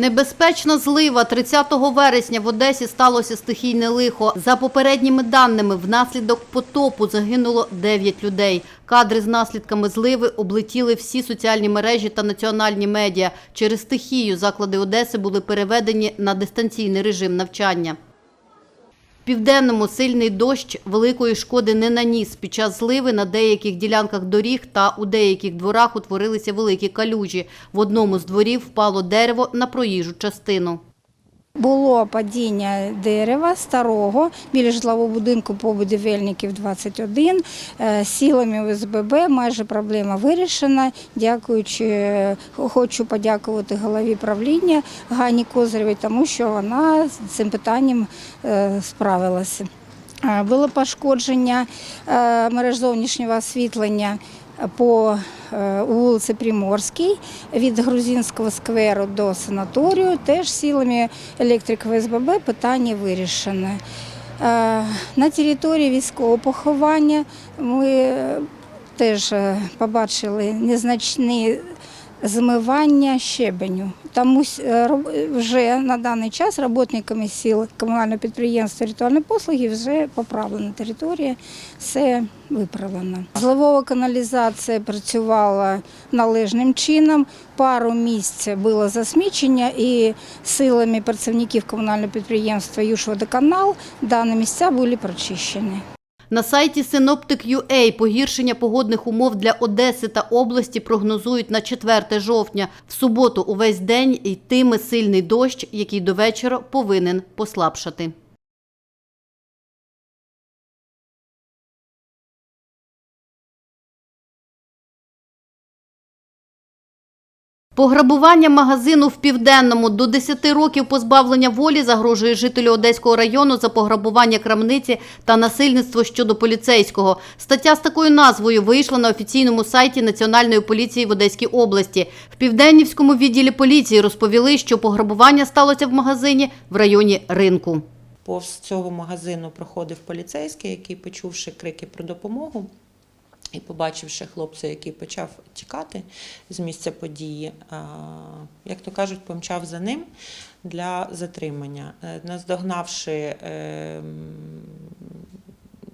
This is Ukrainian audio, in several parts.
Небезпечна злива 30 вересня в Одесі сталося стихійне лихо. За попередніми даними, внаслідок потопу загинуло 9 людей. Кадри з наслідками зливи облетіли всі соціальні мережі та національні медіа. Через стихію заклади Одеси були переведені на дистанційний режим навчання. Південному сильний дощ великої шкоди не наніс. Під час зливи на деяких ділянках доріг та у деяких дворах утворилися великі калюжі. В одному з дворів впало дерево на проїжджу частину. Було падіння дерева старого біля житлового будинку по будівельників 21. Е, Силами ОСББ майже проблема вирішена. Дякуючи, е, хочу подякувати голові правління Гані Козиревій, тому що вона з цим питанням е, справилася. Е, Було пошкодження мереж зовнішнього освітлення по е, вулиці Приморській від Грузинського скверу до санаторію. Теж силами електрики ВСББ питання вирішене. Е, На території військового поховання ми е, теж побачили незначні змивання щебеню. Тому с- е, вже на даний час роботниками сіл комунального підприємства ритуальні послуги вже поправлена територія, все виправлено. Зливова каналізація працювала належним чином. Пару місць було засмічення і силами працівників комунального підприємства «Южводоканал» дані місця були прочищені. На сайті Synoptic.ua погіршення погодних умов для Одеси та області прогнозують на 4 жовтня. В суботу увесь день йтиме сильний дощ, який до вечора повинен послабшати. Пограбування магазину в Південному до 10 років позбавлення волі загрожує жителю Одеського району за пограбування крамниці та насильництво щодо поліцейського. Стаття з такою назвою вийшла на офіційному сайті Національної поліції в Одеській області. В Південнівському відділі поліції розповіли, що пограбування сталося в магазині в районі ринку. Повз цього магазину проходив поліцейський, який, почувши крики про допомогу і побачивши хлопця, який почав тікати з місця події, як то кажуть, помчав за ним для затримання. Е, Наздогнавши ем,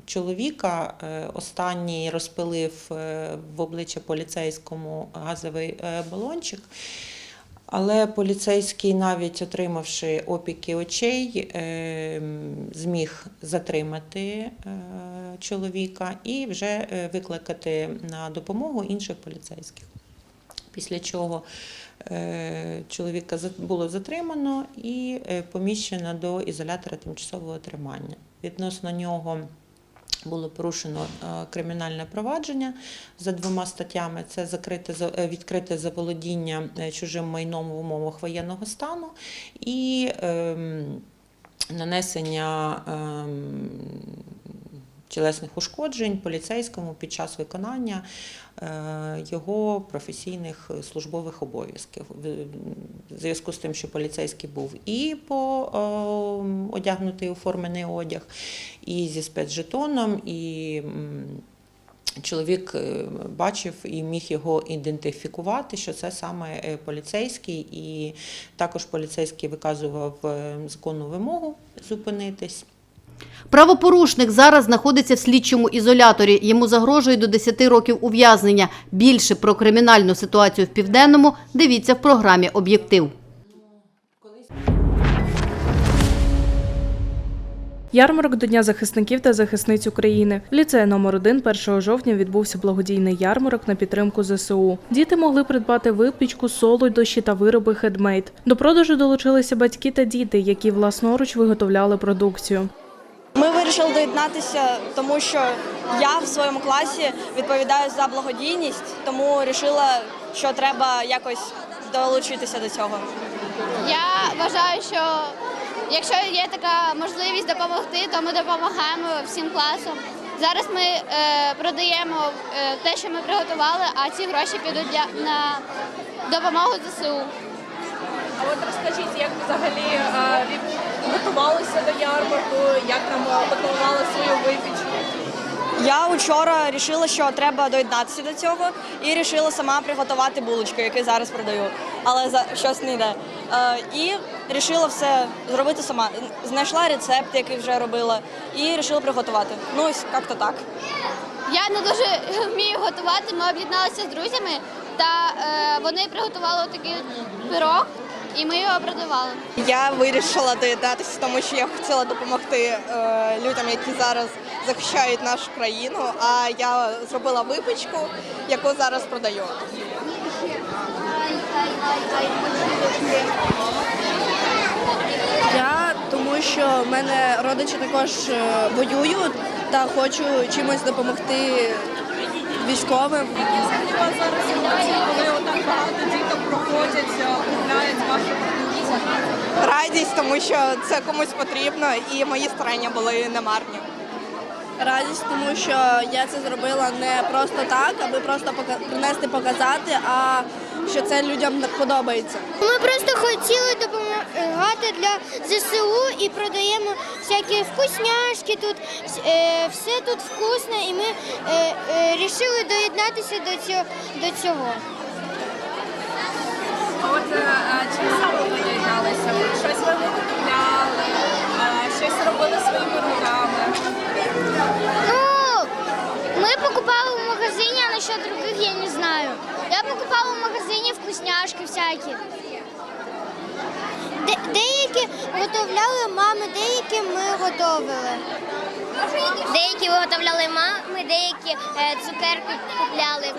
чоловіка, е, останній розпилив е, в обличчя поліцейському газовий балончик. Але поліцейський, навіть отримавши опіки очей, е, зміг затримати е, чоловіка і вже е, викликати на допомогу інших поліцейських. Після чого е, чоловіка було затримано і поміщено до ізолятора тимчасового тримання. Відносно нього було порушено е, кримінальне провадження за двома статтями: це закрите е, відкрите заволодіння е, чужим майном в умовах воєнного стану і ем, нанесення ем, тілесних ушкоджень поліцейському під час виконання е, його професійних службових обов'язків. В- зв'язку з тим, що поліцейський був і по одягнутий у формений одяг, і зі спецжетоном, і чоловік е, бачив і міг його ідентифікувати, що це саме е, поліцейський, і також поліцейський виказував законну вимогу зупинитись. Правопорушник зараз знаходиться в слідчому ізоляторі. Йому загрожує до 10 років ув'язнення. Більше про кримінальну ситуацію в Південному дивіться в програмі «Об'єктив». Ярмарок до Дня захисників та захисниць України. В ліцеї номер 1 1 жовтня відбувся благодійний ярмарок на підтримку ЗСУ. Діти могли придбати випічку, солодощі та вироби хедмейд. До продажу долучилися батьки та діти, які власноруч виготовляли продукцію. Ми вирішили доєднатися, тому що я в своєму класі відповідаю за благодійність, тому вирішила, що треба якось долучитися до цього. Я вважаю, що якщо є така можливість допомогти, то ми допомагаємо всім класом. Зараз ми е, продаємо е, те, що ми приготували, а ці гроші підуть для, на допомогу ЗСУ. А от розкажіть, як взагалі е, від- готувалися до ярмарку, як там е, готували свою випічку? Я вчора вирішила, що треба доєднатися до цього, і вирішила сама приготувати булочки, які зараз продаю, але за щось не йде. Е, і вирішила все зробити сама. Знайшла рецепт, який вже робила, і вирішила приготувати. Ну, ось як-то так. Я не дуже вмію готувати. Ми об'єдналися з друзями, та е, вони приготували такий пирог, і ми його продавали. Я вирішила доєднатися, тому що я хотіла допомогти е, людям, які зараз захищають нашу країну. А я зробила випічку, яку зараз продаю. Я тому що в мене родичі також е, воюють та хочу чимось допомогти військовим. Взагалі вас зараз емоції, коли отак багато проходять, е, купляють вашу продукцію? Радість, тому що це комусь потрібно, і мої старання були немарні. Радість, тому що я це зробила не просто так, аби просто пока- принести показати, а що це людям подобається. Ми просто хотіли допомагати для ЗСУ і продаємо всякі вкусняшки тут. е, Все тут вкусне, і ми вирішили доєднатися до цього. От е, чим саме ви доєдналися? Щось ви виготовляли, щось робили своїми руками. Ну, ми покупали в магазині, а насчет других я не знаю. Я покупала в магазині вкусняшки всякі. Де- деякі готовляли мами, деякі ми готовили. Деякі виготовляли мами, деякі е, цукерки купляли.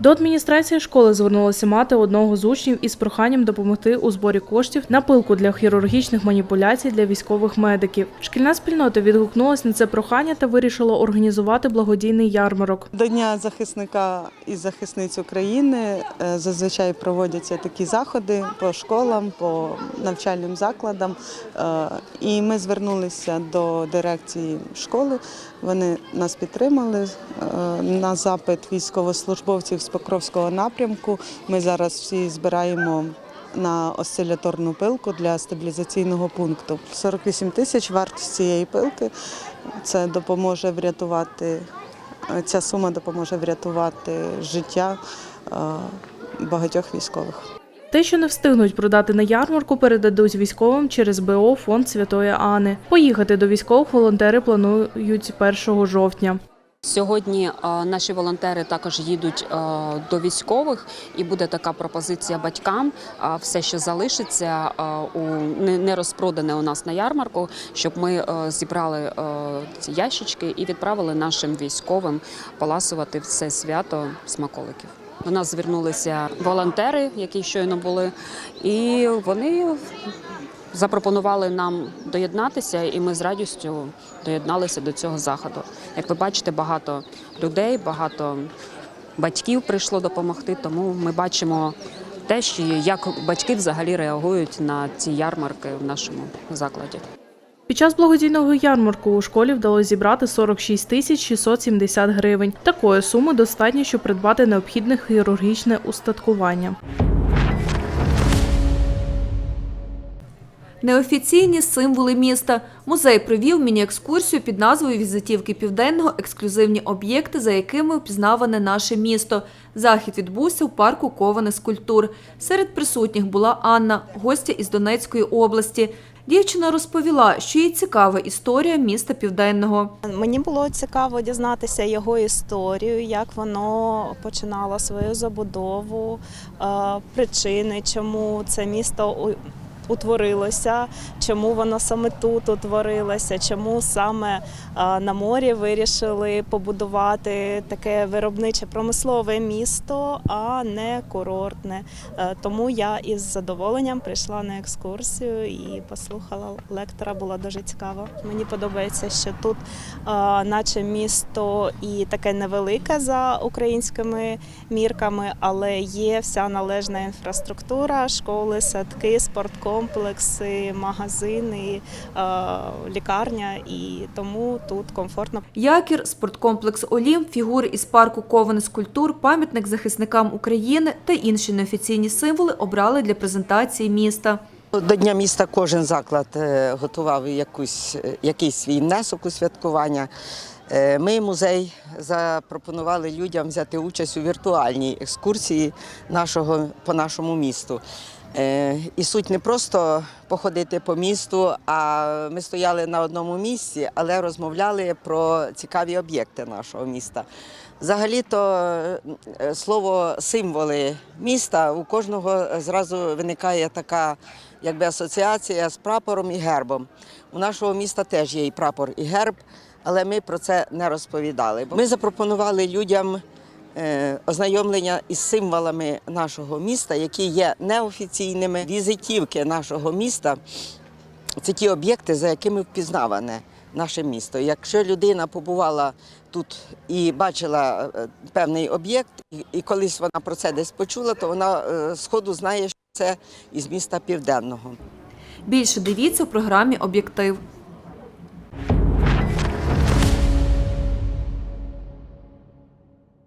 До адміністрації школи звернулася мати одного з учнів із проханням допомогти у зборі коштів на пилку для хірургічних маніпуляцій для військових медиків. Шкільна спільнота відгукнулася на це прохання та вирішила організувати благодійний ярмарок. До Дня захисника і захисниць України е, зазвичай проводяться такі заходи по школам, по навчальним закладам. Е, І ми звернулися до дирекції школи. Вони нас підтримали е, на запит військовослужбовців Покровського напрямку. Ми зараз всі збираємо. На осциляторну пилку для стабілізаційного пункту 48 тисяч вартість цієї пилки. Це допоможе врятувати Ця сума допоможе врятувати життя е, багатьох військових. Те, що не встигнуть продати на ярмарку, передадуть військовим через БО фонд Святої Ани. Поїхати до військових волонтери планують 1 жовтня. Сьогодні е, наші волонтери також їдуть е, до військових, і буде така пропозиція батькам. е, Все, що залишиться у не, не розпродане у нас на ярмарку, щоб ми зібрали ці ящички і відправили нашим військовим поласувати все свято смаколиків. До нас звернулися волонтери, які щойно були, і вони запропонували нам доєднатися, і ми з радістю доєдналися до цього заходу. Як ви бачите, багато людей, багато батьків прийшло допомогти, тому ми бачимо те, що як батьки взагалі реагують на ці ярмарки в нашому закладі. Під час благодійного ярмарку у школі вдалося зібрати 46 тисяч 670 гривень. Такої суми достатньо, щоб придбати необхідне хірургічне устаткування. Неофіційні символи міста. Музей провів міні-екскурсію під назвою Візитівки Південного ексклюзивні об'єкти, за якими впізнаване наше місто. Захід відбувся в парку Коване з культур. Серед присутніх була Анна, гостя із Донецької області. Дівчина розповіла, що їй цікава історія міста Південного. Мені було цікаво дізнатися його історію, як воно починало свою забудову, е, причини, чому це місто утворилося, чому воно саме тут утворилося, чому саме на морі вирішили побудувати таке виробниче промислове місто, а не курортне. Е, Тому я із задоволенням прийшла на екскурсію і послухала лектора. Було дуже цікаво. Мені подобається, що тут наче місто і таке невелике за українськими мірками, але є вся належна інфраструктура, школи, садки, спорткомплекси, магазини, е, лікарня, і тому тут комфортно. Якір, спорткомплекс Олімп, фігури із парку Коване з культур, пам'ятник захисникам України та інші неофіційні символи обрали для презентації міста. До Дня міста кожен заклад е, готував якусь, е, якийсь свій внесок у святкування. Ми, музей, запропонували людям взяти участь у віртуальній екскурсії нашого, по нашому місту. Е, І суть не просто походити по місту, а ми стояли на одному місці, але розмовляли про цікаві об'єкти нашого міста. Взагалі-то е, слово символи міста у кожного зразу виникає така якби асоціація з прапором і гербом. У нашого міста теж є і прапор, і герб, але ми про це не розповідали. Ми запропонували людям е, ознайомлення із символами нашого міста, які є неофіційними. Візитівки нашого міста це ті об'єкти, за якими впізнаване наше місто. Якщо людина побувала тут і бачила е, певний об'єкт, і- колись вона про це десь почула, то вона е, сходу знає, що це із міста Південного. Більше дивіться у програмі Об'єктив.